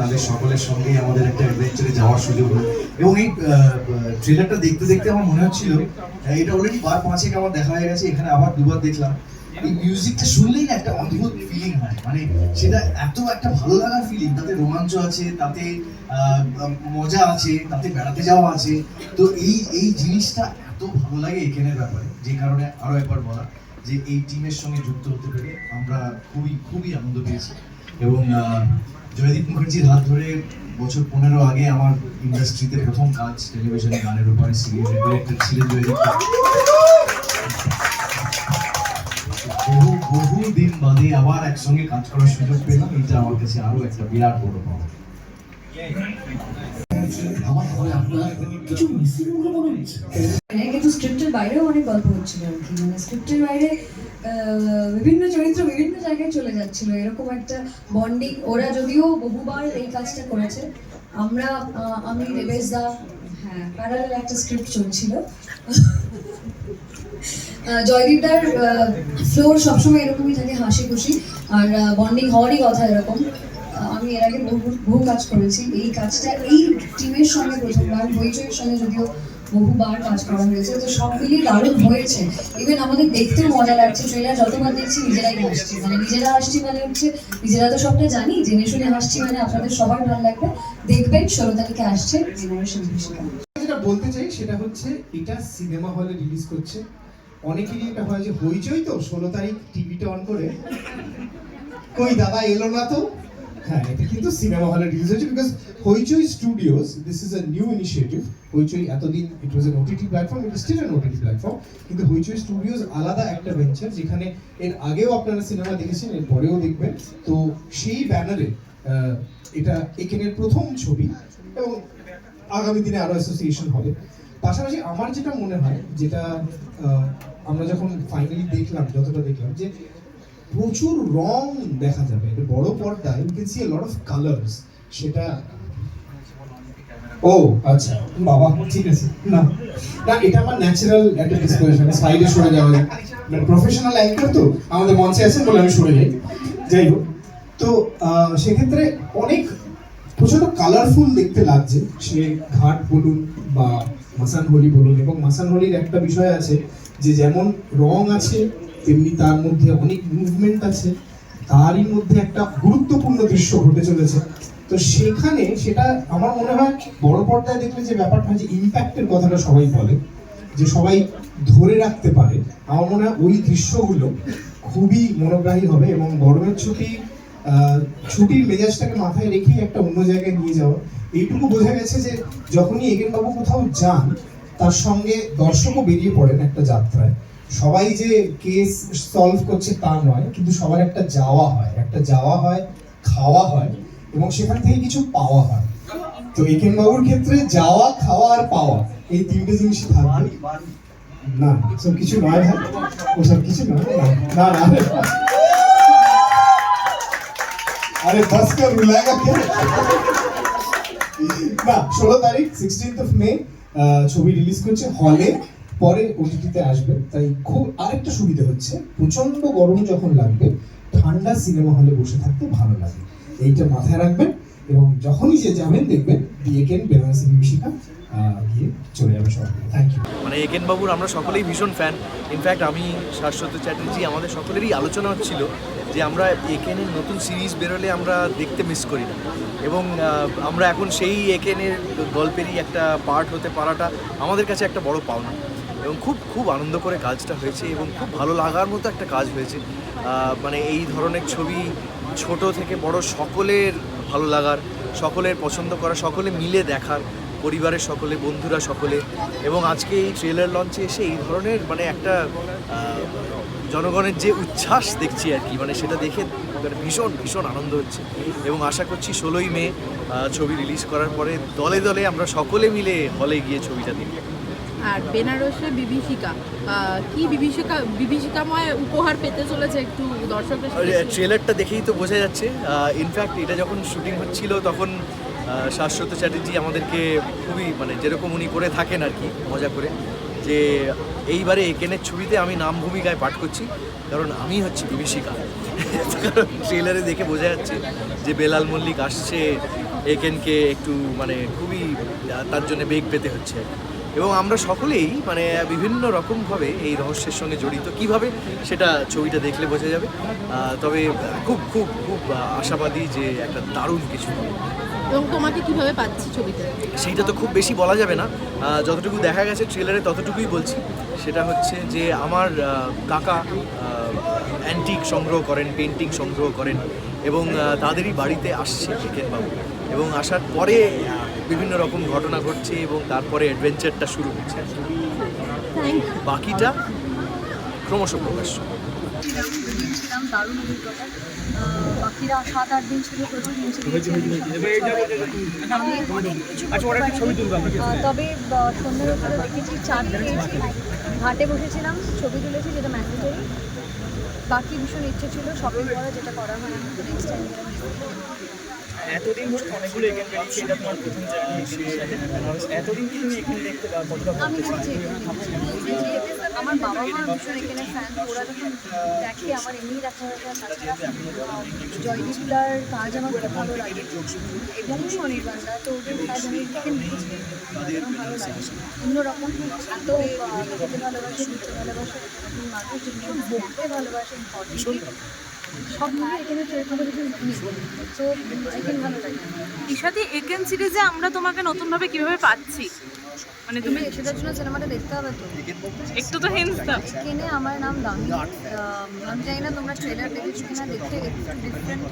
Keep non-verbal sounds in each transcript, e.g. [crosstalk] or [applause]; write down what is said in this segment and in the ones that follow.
তাদের সকলের সঙ্গে আমাদের একটা অ্যাডভেঞ্চারে যাওয়ার সুযোগ হলো। এবং এই ট্রেলারটা দেখতে দেখতে আমার মনে হচ্ছিল এটা অলরেডি বার পাঁচেক আমার দেখা হয়ে গেছে, এখানে আবার দুবার দেখলাম। এই মিউজিকটা শুনলেই একটা অদ্ভুত ফিলিং হয়। মানে সেটা এত একটা ভালো লাগার ফিলিং তাতে রোমাঞ্চ আছে, তাতে মজা আছে, তাতে বেড়াতে যাওয়া আছে। তো এই এই জিনিসটা এত ভালো লাগে এখানের ব্যাপারে, যে কারণে আরও একবার বলা যে এই টিমের সঙ্গে যুক্ত হতে পেরে আমরা খুবই খুবই আনন্দ পেয়েছি। এবং জয়দীপ মুখার্জির হাত ধরে বছর পনেরো আগে আমার ইন্ডাস্ট্রিতে প্রথম কাজ টেলিভিশনে গানের উপরে সিরিয়ালের ছিলেন জয়দীপ বহু বহু দিন বাদে আবার একসঙ্গে কাজ করার সুযোগ পেলাম। এটা আমার কাছে আরও একটা বিরাট বড় পাওয়া। আমার ঘরে আপনার কিছু মিসিং বলে মনে হচ্ছে। মানে কিন্তু স্ক্রিপ্টের বাইরেও অনেক গল্প হচ্ছিল আর কি। মানে স্ক্রিপ্টের বাইরে বিভিন্ন চরিত্র বিভিন্ন জায়গায় চলে যাচ্ছিল। এরকম একটা বন্ডিং ওরা যদিও বহুবার এই কাজটা করেছে। আমরা আমি দেবেশ দা হ্যাঁ প্যারালাল একটা স্ক্রিপ্ট চলছিল। জয়দীপদার ফ্লোর সবসময় এরকমই থাকে হাসি খুশি আর বন্ডিং হওয়ারই কথা এরকম। আমি এর আগে বহু বহু কাজ করেছি। এই কাজটা এই টিমের সঙ্গে প্রথমবার, হইচইয়ের সঙ্গে যদিও বহুবার কাজ করা হয়েছে। তো সব মিলিয়ে দারুণ হয়েছে। ইভেন আমাদের দেখতেও মজা লাগছে ট্রেলার যতবার দেখছি নিজেরাই হাসছি। মানে নিজেরা হাসছি মানে হচ্ছে, নিজেরা তো সবটা জানি, জেনে শুনে হাসছি মানে আপনাদের সবার ভালো লাগবে। দেখবেন ষোলো তারিখে আসছে জেনারেশন যেটা বলতে চাই সেটা হচ্ছে, এটা সিনেমা হলে রিলিজ করছে। অনেকেরই এটা হয় যে, হইচই তো? ষোলো তারিখ টিভিটা অন করে। কই দাদা, এলো না তো? হ্যাঁ এটা কিন্তু সিনেমা হলে রিলিজ হচ্ছে because Hoichoi studios this is a new initiative Hoichoi এতদিন it was an OTT platform it still an OTT platform কিন্তু হইচই স্টুডিওস আলাদা একটা ভেঞ্চার যেখানে এর আগেও আপনারা সিনেমা দেখেছেন, এর পরেও দেখবেন। তো সেই ব্যানারে এটা এখানের প্রথম ছবি এবং আগামী দিনে আরও অ্যাসোসিয়েশন হবে। পাশাপাশি আমার যেটা মনে হয়, যেটা আমরা যখন ফাইনালি দেখলাম, যতটা দেখলাম, যে প্রচুর রং দেখা যাবে। এটা বড় পর্দায় you can see lot of colours সেটা ও আচ্ছা বাবা, ঠিক আছে। না না, এটা আমার ন্যাচারাল একটা ডিসপ্লেশন সাইডে সরে যাওয়া যায় মানে প্রফেশনাল অ্যাঙ্কার তো, আমাদের মঞ্চে আছেন বলে আমি সরে যাই। যাই হোক, তো সেক্ষেত্রে অনেক প্রচণ্ড কালারফুল দেখতে লাগছে। সে ঘাট বলুন বা মাসান হোলি বলুন, এবং মাসান হোলির একটা বিষয় আছে যে, যেমন রং আছে তেমনি তার মধ্যে অনেক মুভমেন্ট আছে, তারই মধ্যে একটা গুরুত্বপূর্ণ দৃশ্য ঘটে চলেছে। তো সেখানে সেটা আমার মনে হয় বড় পর্দায় দেখলে যে ব্যাপারটা যে ইম্প্যাক্টের কথাটা সবাই বলে, যে সবাই ধরে রাখতে পারে। আমার মনে হয় ওই দৃশ্যগুলো খুবই মনোগ্রাহী হবে এবং গরমের ছুটি ছুটির মেজাজটাকে মাথায় রেখেই একটা অন্য জায়গায় নিয়ে যাওয়া। এইটুকু বোঝা গেছে যে যখনই এগেন বাবু কোথাও যান, তার সঙ্গে দর্শকও বেরিয়ে পড়েন একটা যাত্রায়। সবাই যে কেস সলভ করছে তা নয় কিন্তু সবার একটা যাওয়া হয়। একটা যাওয়া হয় খাওয়া হয় এবং সেখান থেকে কিছু পাওয়া হয়। তো একেন বাবুর ক্ষেত্রে যাওয়া খাওয়া আর পাওয়া এই তিনটে জিনিস থাকবে। না সব কিছু নয় ভাই। ওসব কিছু নয়? না না আরে বাস কর রুলাগা কে না ষোলো তারিখ সিক্সটিন্থ অফ মে ছবি রিলিজ করছে হলে। পরে ওটিটিতে আসবে। তাই খুব আরেকটা সুবিধা হচ্ছে প্রচণ্ড গরম যখন লাগবে, ঠান্ডা সিনেমা হলে বসে থাকতে ভালো লাগে। এইটা মাথায় রাখবেন এবং যখনই যে যাবেন, দেখবেন বিয়েকেন বেনারসি বিভীষিকা গিয়ে চলে যাবে থ্যাংক ইউ মানে একেন বাবুর আমরা সকলেই ভীষণ ফ্যান ইনফ্যাক্ট আমি শাশ্বত চ্যাটার্জি, আমাদের সকলেরই আলোচনা হচ্ছিল যে আমরা একেনের নতুন সিরিজ বেরোলে আমরা দেখতে মিস করি না। এবং আমরা এখন সেই একেনের গল্পেরই একটা পার্ট হতে পারাটা আমাদের কাছে একটা বড় পাওনা। এবং খুব খুব আনন্দ করে কাজটা হয়েছে এবং খুব ভালো লাগার মতো একটা কাজ হয়েছে। মানে এই ধরনের ছবি ছোট থেকে বড় সকলের ভালো লাগার, সকলের পছন্দ করা, সকলে মিলে দেখার, পরিবারের সকলে, বন্ধুরা সকলে এবং আজকে এই ট্রেলার লঞ্চে এসে এই ধরনের মানে একটা জনগণের যে উচ্ছ্বাস দেখছি আর কি মানে সেটা দেখে মানে ভীষণ ভীষণ আনন্দ হচ্ছে এবং আশা করছি ষোলোই মে ছবি রিলিজ করার পরে দলে দলে আমরা সকলে মিলে হলে গিয়ে ছবিটা দেখি আর বেনারসে বিভীষিকা কি বিভীষিকা বিভীষিকাময় উপহার পেতে চলেছে একটু দর্শকদের ট্রেলারটা দেখেই তো বোঝা যাচ্ছে। ইনফ্যাক্ট এটা যখন শুটিং হচ্ছিল তখন শাশ্বত চ্যাটার্জি আমাদেরকে খুবই মানে যেরকম উনি করে থাকেন আর কি মজা করে যে এইবারে একেনের ছবিতে আমি নাম ভূমিকায় পাঠ করছি কারণ আমি হচ্ছি বিভীষিকা। কারণ ট্রেলারে দেখে বোঝা যাচ্ছে যে বেলাল মল্লিক আসছে একেনকে একটু মানে খুবই তার জন্য বেগ পেতে হচ্ছে। এবং আমরা সকলেই মানে বিভিন্ন রকমভাবে এই রহস্যের সঙ্গে জড়িত। কীভাবে সেটা ছবিটা দেখলে বোঝা যাবে। তবে খুব খুব খুব আশাবাদী যে একটা দারুণ কিছু। হবে। এবং তোমাকে কীভাবে পাচ্ছি ছবিতে সেইটা তো খুব বেশি বলা যাবে না। যতটুকু দেখা গেছে ট্রেলারে ততটুকুই বলছি। সেটা হচ্ছে যে আমার কাকা অ্যান্টিক সংগ্রহ করেন পেন্টিং সংগ্রহ করেন এবং তাদেরই বাড়িতে আসছে বাবু এবং আসার পরে বিভিন্ন রকম ঘটনা ঘটছে এবং তারপরে অ্যাডভেঞ্চারটা শুরু হচ্ছে। বাকিটা ক্রমশ প্রকাশ্য ছিলাম দারুণ অভিজ্ঞতা বাকিরা সাত আট দিন ছিল প্রচুর পারিনি। আহ, তবে সন্ধ্যের উপরে দেখেছি চাট খেয়েছি ঘাটে বসেছিলাম ছবি তুলেছি যেটা ম্যান্ডেটরি বাকি ভীষণ ইচ্ছে ছিল শপিং করা যেটা করা হয় নেক্সট টাইম এতদিন ধরে অনেকগুলো এখানে বেরিয়েছে এটা তোমার প্রথম জার্নি এতদিন কি তুমি এখানে দেখতে পারো কতটা আমি আমার বাবা মা ভীষণ এখানে ফ্যান ওরা যখন দেখে আমার এমনি দেখা হয়ে যায় তাছাড়া জয়দীপদার কাজ আমার খুব ভালো লাগে। এবং অনির্বাণদা তো ওদের কাজ আমি এখানে ভালো লাগে। অন্যরকম এত খেতে ভালোবাসে দিতে ভালোবাসে মানুষ ভীষণ ভালোবাসে। ভীষণ সব মিলিয়ে এখানে সেরকম কিছু নেই তো এখানে ভালো লাগে। ঈশাদি একেন সিরিজে আমরা তোমাকে নতুনভাবে কীভাবে পাচ্ছি? মানে তুমি সেটার জন্য সিনেমাটা দেখতে হবে তো। একটু তো হিন্টস দাও। কিনে আমার নাম দামি। আমি জানি না তোমরা ট্রেলার দেখেছ কিনা দেখে একটু ডিফারেন্ট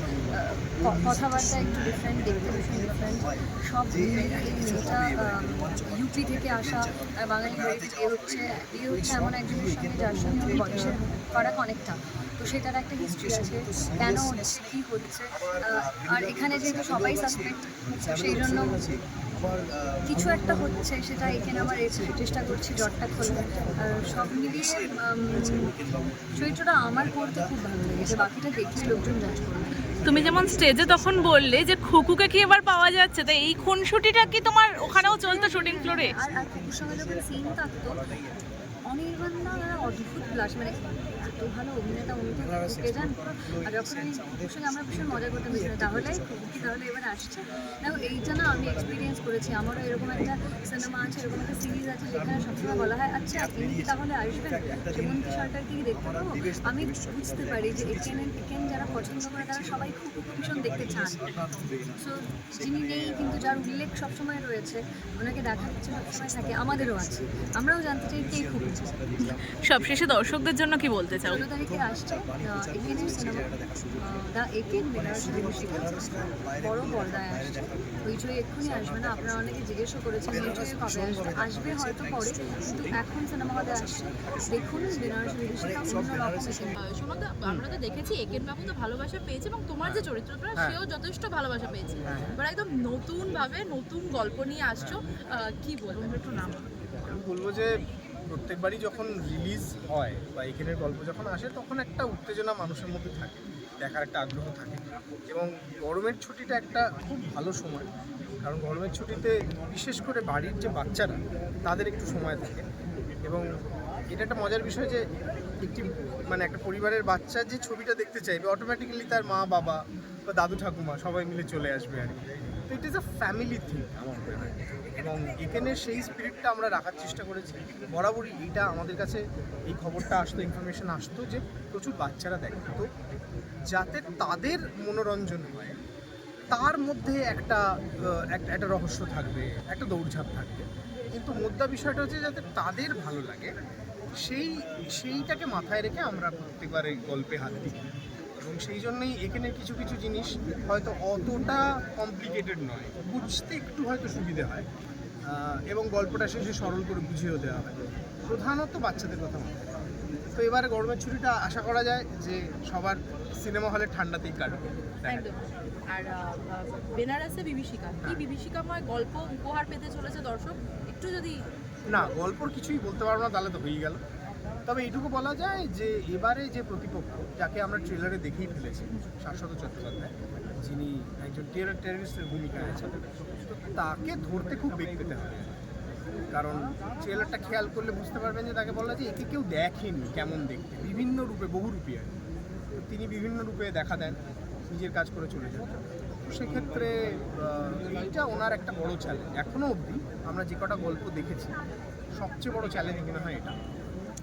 কথাবার্তা একটু ডিফারেন্ট দেখতে ডিফারেন্ট সব মেয়েটা ইউপি থেকে আসা বাঙালি বাড়িতে বিয়ে হচ্ছে বিয়ে হচ্ছে এমন একজনের সঙ্গে যার সঙ্গে বয়সের ফারাক অনেকটা। তো সেটার একটা হিস্ট্রি আছে কেন হচ্ছে কী হচ্ছে আর এখানে যেহেতু সবাই সাসপেক্ট সেই জন্য কিছু একটা হচ্ছে সেটা এখানে আমার চেষ্টা করছি জটটা খোলা সব মিলিয়ে চরিত্রটা আমার করতে খুব ভালো লেগেছে বাকিটা দেখলে লোকজন জাজ করবে। তুমি যেমন স্টেজে তখন বললে যে খুকুকে কি এবার পাওয়া যাচ্ছে তো এই খুনসুটিটা কি তোমার ওখানেও চলতো শুটিং ফ্লোরে আর কুকুর সঙ্গে যখন সিন থাকতো অনির্বাণ না অদ্ভুত প্লাস মানে এত ভালো অভিনেতা ঢুকে যান আর যখন আমি সঙ্গে আমরা ভীষণ মজা ভীষণ তাহলে কি তাহলে এবার আসছে? দেখো এইটা না আমি এক্সপিরিয়েন্স করেছি। আমারও এরকম একটা সিনেমা আছে এরকম একটা সিরিজ আছে যেখানে সবসময় বলা হয় আচ্ছা ইনি তাহলে আসবেন? কি দেখতে পাবো? আমি বুঝতে পারি যে একেন একেন যারা পছন্দ করে তারা সবাই খুব ভীষণ দেখতে চান সো যিনি নেই কিন্তু যার উল্লেখ সবসময় রয়েছে ওনাকে দেখা যাচ্ছে সবসময় থাকে আমাদেরও আছে। আমরাও জানতে চাই কে খুব সবশেষে দর্শকদের জন্য কি বলতে চাও? তারিখে আসছে একেনের সিনেমা দ্য একেন বেনারসি বড় পর্দায় আসছে। হইচই এক্ষুনি আসবে না আপনারা অনেকে জিজ্ঞেসও করেছেন হইচই কবে আসবে? আসবে হয়তো পরে কিন্তু এখন সিনেমা হলে আসছে। দেখুন বেনারসি শোনো তো আমরা তো দেখেছি একেন বাবু তো ভালোবাসা পেয়েছে এবং তোমার যে চরিত্রটা সেও যথেষ্ট ভালোবাসা পেয়েছে। এবার একদম নতুন ভাবে নতুন গল্প নিয়ে আসছো কি বলব? একটু নাম আমি বলব যে প্রত্যেকবারই যখন রিলিজ হয় বা এখানের গল্প যখন আসে, তখন একটা উত্তেজনা মানুষের মধ্যে থাকে, দেখার একটা আগ্রহ থাকে। এবং গরমের ছুটিটা একটা খুব ভালো সময়, কারণ গরমের ছুটিতে বিশেষ করে বাড়ির যে বাচ্চারা, তাদের একটু সময় থাকে। এবং এটা একটা মজার বিষয় যে, একটি মানে একটা পরিবারের বাচ্চা যে ছবিটা দেখতে চাইবে অটোমেটিক্যালি তার মা, বাবা বা দাদু, ঠাকুমা সবাই মিলে চলে আসবে আর কি। তো it is a family thing আমার মনে হয়। এবং এখানে সেই স্পিরিটটা আমরা রাখার চেষ্টা করেছি। বরাবরই এইটা আমাদের কাছে এই খবরটা আসতো ইনফরমেশন আসতো যে প্রচুর বাচ্চারা দেখে। তো যাতে তাদের মনোরঞ্জন হয়, তার মধ্যে একটা একটা রহস্য থাকবে, একটা দৌড়ঝাঁপ থাকবে। কিন্তু মুদ্রা বিষয়টা হচ্ছে যাতে তাদের ভালো লাগে, সেই, সেইটাকে মাথায় রেখে আমরা প্রত্যেকবার গল্পে হাত দিই। এবং সেই জন্যই এখানে কিছু কিছু জিনিস হয়তো অতটা কমপ্লিকেটেড নয়। বুঝতে একটু হয়তো সুবিধে হয়। এবং গল্পটা শেষে সরল করে বুঝিয়েও দেওয়া হয়। প্রধানত বাচ্চাদের কথা রেখে। তো এবারে গরমের ছুটিটা আশা করা যায় যে সবার সিনেমা হলে ঠান্ডাতেই কাটবে। একদম। আর বেনারসে বিভীষিকা। কি বিভীষিকাময় গল্প উপহার পেতে চলেছে দর্শক? একটু যদি না গল্পর কিছুই বলতে পারব না তাহলে তো হয়েই গেল। তবে এইটুকু বলা যায় যে এবারে যে প্রতিপক্ষ, যাকে আমরা ট্রেলারে দেখেই ফেলেছি, শাশ্বত চট্টোপাধ্যায়, যিনি একজন টেরর টেররিস্টের ভূমিকায় আছেন তাকে ধরতে খুব বেগ পেতে হবে। কারণ ট্রেলারটা খেয়াল করলে বুঝতে পারবেন যে তাকে বলা যে একে কেউ দেখেনি কেমন দেখতে। বিভিন্ন রূপে, বহু রূপে আর তিনি বিভিন্ন রূপে দেখা দেন, নিজের কাজ করে চলে যান। সেক্ষেত্রে এইটা ওনার একটা বড় চ্যালেঞ্জ এখনও অবধি আমরা যে কটা গল্প দেখেছি, সবচেয়ে বড় চ্যালেঞ্জ মনে হয় এটা।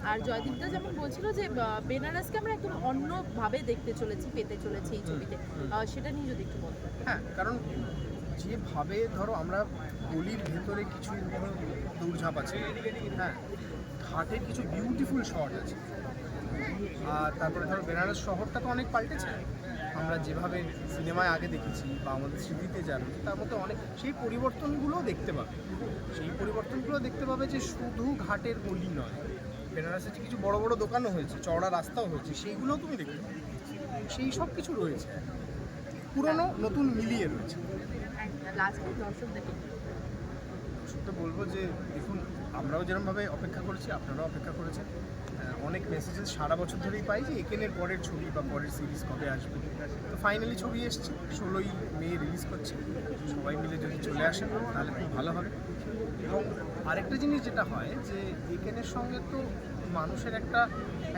আর জয়দীপদা যেমন বলছিল যে বেনারসকে আমরা একদম অন্যভাবে দেখতে চলেছি পেতে চলেছি এই ছবিতে। সেটা নিয়ে যদি একটু বলতেন হ্যাঁ কারণ যেভাবে ধরো আমরা গলির ভেতরে কিছু দৌড়ঝাঁপ আছে হ্যাঁ ঘাটের কিছু বিউটিফুল শট আছে। আর তারপরে ধরো বেনারস শহরটা তো অনেক পাল্টেছে। আমরা যেভাবে সিনেমায় আগে দেখেছি বা আমাদের স্মৃতিতে জানি তার মধ্যে অনেক সেই পরিবর্তনগুলো দেখতে পাবে। সেই পরিবর্তনগুলো দেখতে পাবে যে শুধু ঘাটের গলি নয় বেনারসে যে কিছু বড় বড় দোকানও হয়েছে, চওড়া রাস্তাও হয়েছে, সেইগুলোও তুমি দেখতে সেই সব কিছু রয়েছে। পুরনো, নতুন মিলিয়ে রয়েছে। সত্যি বলব যে, দেখুন, আমরাও যেরকমভাবে অপেক্ষা করেছি, আপনারাও অপেক্ষা করেছেন। অনেক মেসেজেস সারা বছর ধরেই পাই যে একেনের পরের ছবি বা পরের সিরিজ কবে আসবে। তো ফাইনালি ছবি এসছে, ষোলোই মে রিলিজ করছে। সবাই মিলে যদি চলে আসেন, তাহলে খুব ভালো হবে। এবং আরেকটা জিনিস যেটা হয় যে একেনের সঙ্গে তো মানুষের একটা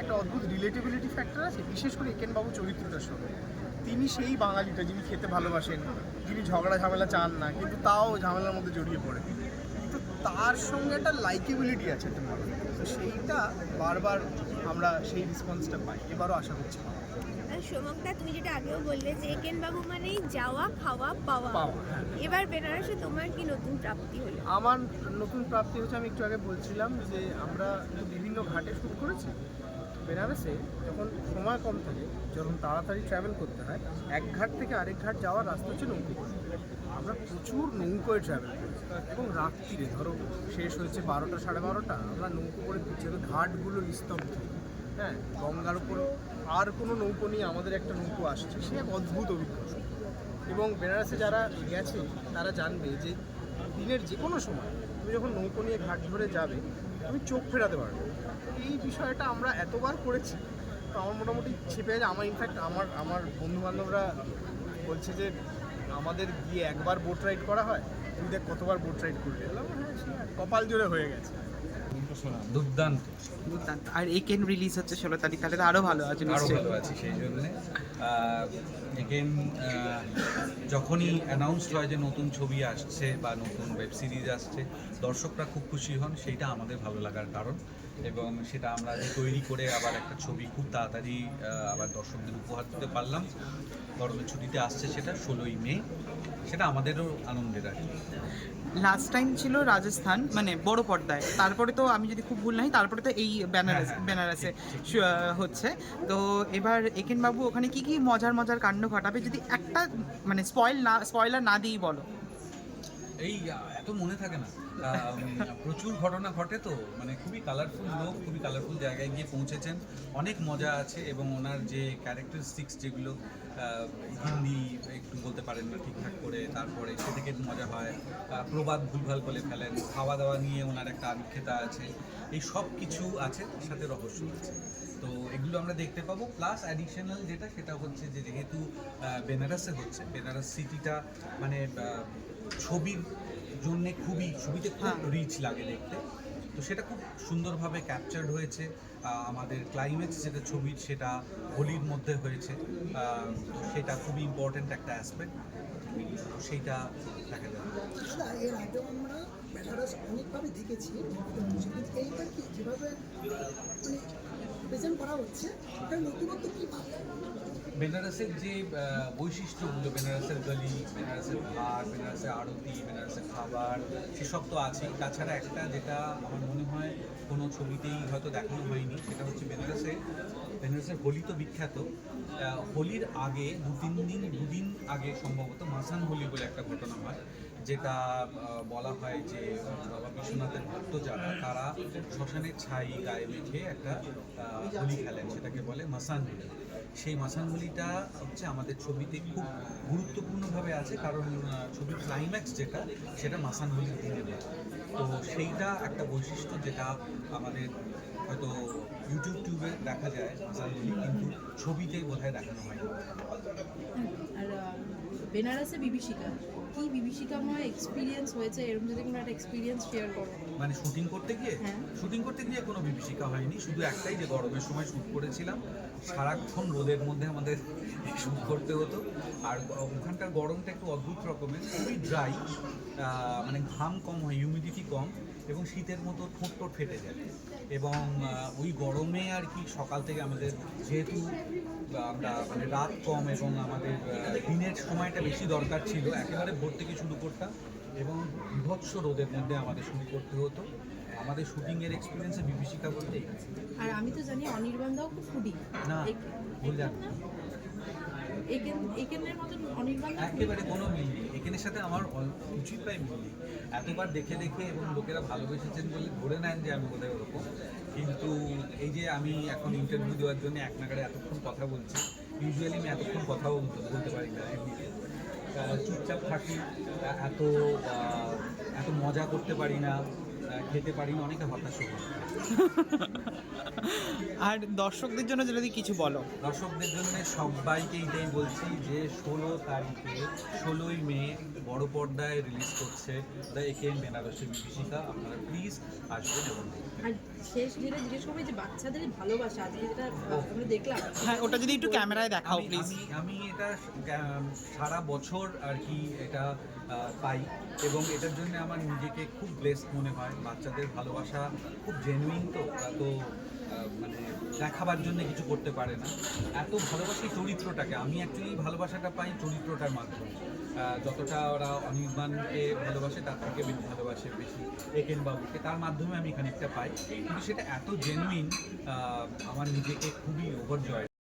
একটা অদ্ভুত রিলেটেবিলিটি ফ্যাক্টর আছে, বিশেষ করে একেনবাবু চরিত্রটার সঙ্গে। তিনি সেই বাঙালিটা যিনি খেতে ভালোবাসেন, যিনি ঝগড়া ঝামেলা চান না, কিন্তু তাও ঝামেলার মধ্যে জড়িয়ে পড়ে। তো তার সঙ্গে একটা লাইকেবিলিটি আছে একটা সেইটা বারবার আমরা সেই রেসপন্সটা পাই। এবারও আশা করছি। সোমকদা তুমি যেটা আগেও বললে যে একেন বাবু মানেই যাওয়া খাওয়া পাওয়া। এবার বেনারসে তোমার কি নতুন প্রাপ্তি হলো? আমার নতুন প্রাপ্তি হচ্ছে আমি একটু আগে বলছিলাম যে আমরা বিভিন্ন ঘাটে শ্যুট করেছি বেনারসে যখন সময় কম থাকে যখন তাড়াতাড়ি ট্রাভেল করতে হয় এক ঘাট থেকে আরেক ঘাট যাওয়ার রাস্তা হচ্ছে নৌকো। করে আমরা প্রচুর নৌকোয় ট্রাভেল করেছি এবং রাত্রিরে ধরো শেষ হয়েছে বারোটা সাড়ে বারোটা আমরা নৌকো করে এবার ঘাটগুলো নিস্তব্ধ। হ্যাঁ গঙ্গার উপর আর কোনো নৌকো নিয়ে আমাদের একটা নৌকো আসছে, সে এক অদ্ভুত অভিজ্ঞতা। এবং বেনারসে যারা গেছে, তারা জানবে যে দিনের যে কোনো সময় তুমি যখন নৌকো নিয়ে ঘাট ধরে যাবে, তুমি চোখ ফেরাতে পারবে। এই বিষয়টা আমরা এতবার করেছি, তো আমার মোটামুটি ছেপে যায় আমার ইনফ্যাক্ট আমার আমার বন্ধু বান্ধবরা বলছে যে, আমাদের গিয়ে একবার বোট রাইড করা হয় তুই দেখ কতবার বোট রাইড করলি? হ্যাঁ কপাল জোরে হয়ে গেছে। দুর্দান্ত। দুর্দান্ত। আর একেন রিলিজ হচ্ছে ষোলো তারিখ তাহলে তো আরও ভালো আছে আরও ভালো আছি সেই জন্যে। এগেন যখনই অ্যানাউন্সড হয় যে নতুন ছবি আসছে বা নতুন ওয়েব সিরিজ আসছে দর্শকরা খুব খুশি হন সেইটা আমাদের ভালো লাগার কারণ। এবং সেটা আমরা তৈরি করে আবার একটা ছবি খুব তাড়াতাড়ি আবার দর্শকদের উপহার দিতে পারলাম। গরমের ছুটিতে আসছে সেটা ষোলোই মে। সেটা আমাদেরও আনন্দের আর লাস্ট টাইম ছিল রাজস্থান মানে বড় পর্দায়। তারপরে তো আমি যদি খুব ভুল নাই তারপরে তো এই বেনারস হ্যাঁ, হ্যাঁ, বেনারসে হচ্ছে। তো এবার একেন বাবু ওখানে কি কি মজার মজার কাণ্ড ঘটাবে? যদি একটা মানে স্পয়েল না স্পয়লার না দিয়েই বলো। এই এত মনে থাকে না। প্রচুর ঘটনা ঘটে তো মানে খুবই কালারফুল লোক, খুবই কালারফুল জায়গায় গিয়ে পৌঁছেছেন। অনেক মজা আছে এবং ওনার যে ক্যারেক্টারিস্টিক্স যেগুলো হিন্দি একটু বলতে পারেন না ঠিকঠাক করে, তারপরে সে থেকে মজা হয় প্রবাদ ভুলভাল বলে ফেলেন খাওয়া দাওয়া নিয়ে ওনার একটা আবিক্ষেতা আছে, এই সব কিছু আছে, তার সাথে রহস্য আছে। তো এগুলো আমরা দেখতে পাবো প্লাস অ্যাডিশনাল যেটা, সেটা হচ্ছে যে যেহেতু বেনারসে হচ্ছে, বেনারস সিটিটা মানে ছবির জন্য খুবই ছবিতে খুব হ্যাঁ। রিচ লাগে দেখতে। তো সেটা খুব সুন্দরভাবে ক্যাপচার্ড হয়েছে আমাদের ক্লাইম্যাক্স যেটা ছবির সেটা হোলির মধ্যে হয়েছে তো সেটা খুবই ইম্পর্ট্যান্ট একটা অ্যাসপেক্ট সেইটা দেখা যাবে এর আগেও আমরা বেনারস অনেকভাবে দেখেছি কি যেভাবে মানে প্রেজেন্ট করা হচ্ছে নতুনত্ব কী বেনারসের যে বৈশিষ্ট্যগুলো, বেনারসের গলি, বেনারসের ঘাট বেনারসের আরতি, বেনারসের খাবার, সেসব তো আছেই। তাছাড়া একটা যেটা আমার মনে হয় কোনো ছবিতেই হয়তো দেখানো হয়নি, সেটা হচ্ছে বেনারসে, বেনারসের হোলি তো বিখ্যাত। হোলির আগে দু তিন দিন দুদিন আগে সম্ভবত মাসান হোলি বলে একটা ঘটনা হয়, যেটা বলা হয় যে, বাবা বিশ্বনাথের ভক্ত যারা, তারা শ্মশানের ছাই গায়ে মেখে একটা হোলি খেলেন, সেটাকে বলে মাসান হোলি। সেই মাসান হোলিটা হচ্ছে আমাদের ছবিতে খুব গুরুত্বপূর্ণভাবে আছে, কারণ ছবির ক্লাইম্যাক্স যেটা, সেটা দিনে হয়। তো সেইটা একটা বৈশিষ্ট্য যেটা আমাদের হয়তো ইউটিউব টিউবে দেখা যায় হাসানগুলি কিন্তু ছবিতে বোধহয় দেখানো হয় না আর বেনারসে বিভীষিকা। কি বিভীষিকাময় এক্সপিরিয়েন্স হয়েছে? এরকম যদি কোনো একটা এক্সপিরিয়েন্স শেয়ার করো। মানে শুটিং করতে গিয়ে? হ্যাঁ। শুটিং করতে গিয়ে কোনো বিভীষিকা হয়নি শুধু একটাই যে গরমের সময় শ্যুট করেছিলাম সারাক্ষণ রোদের মধ্যে আমাদের শ্যুট করতে হতো। আর ওখানকার গরমটা একটু অদ্ভুত রকমের খুবই ড্রাই মানে ঘাম কম হয় হিউমিডিটি কম এবং শীতের মতো ঠোঁট টোট ফেটে যায়। এবং ওই গরমে আর কি সকাল থেকে আমাদের যেহেতু আমরা মানে রাত কম এবং আমাদের দিনের সময়টা বেশি দরকার ছিল একেবারে ভোর থেকে শুরু করতাম এবং বিভৎস রোদের মধ্যে আমাদের শুরু করতে হতো। আমাদের শুটিং এর এক্সপিরিয়েন্সে বিভীষিকা বলতে। আর আমি তো জানি অনির্বাণ দাও খুব ফুডি না ভুল জানো। একেবারে কোনো মিল নেই। এখানের সাথে আমার উচিত পাই মিল নেই। এতবার দেখে দেখে এবং লোকেরা ভালোবেসেছেন বলে ধরে নেন যে আমি বোধহয় ওরকম। কিন্তু এই যে আমি এখন ইন্টারভিউ দেওয়ার জন্য এক নাগারে এতক্ষণ কথা বলছি ইউজুয়ালি আমি এতক্ষণ কথাও বলতে- পারি না। এমনিতে চুপচাপ থাকি, এত এত মজা করতে পারি না। খেতে পারি না অনেকে হতাশ [laughs] আর দর্শকদের জন্য যদি কিছু বলো। দর্শকদের জন্য সবাইকে এইটাই বলছি যে ষোলো তারিখে ষোলোই মে বড় পর্দায় রিলিজ করছে দ্য একেন বেনারসি বিভীষিকা আপনারা প্লিজ আসবেন এবং দেখবেন। আর শেষ যেটা জিজ্ঞেস করব যে বাচ্চাদের ভালোবাসা আজকে যেটা আমরা দেখলাম। হ্যাঁ ওটা যদি একটু ক্যামেরায় দেখাও আমি- প্লিজ আমি আমি এটা সারা বছর আর কি এটা পাই এবং এটার জন্য আমার নিজেকে খুব ব্লেসড মনে হয়। বাচ্চাদের ভালোবাসা খুব জেনুইন তো মানে দেখাবার জন্য কিছু করতে পারে না। এত ভালোবাসি চরিত্রটাকে। আমি অ্যাকচুয়ালি ভালোবাসাটা পাই চরিত্রটার মাধ্যমে। যতটা ওরা অনির্বাণকে ভালোবাসে, তার থেকে বেশি ভালোবাসে বেশি একেন বাবুকে তার মাধ্যমে আমি খানিকটা পাই। কিন্তু সেটা এত জেনুইন আমার নিজেকে খুবই ওভারজয়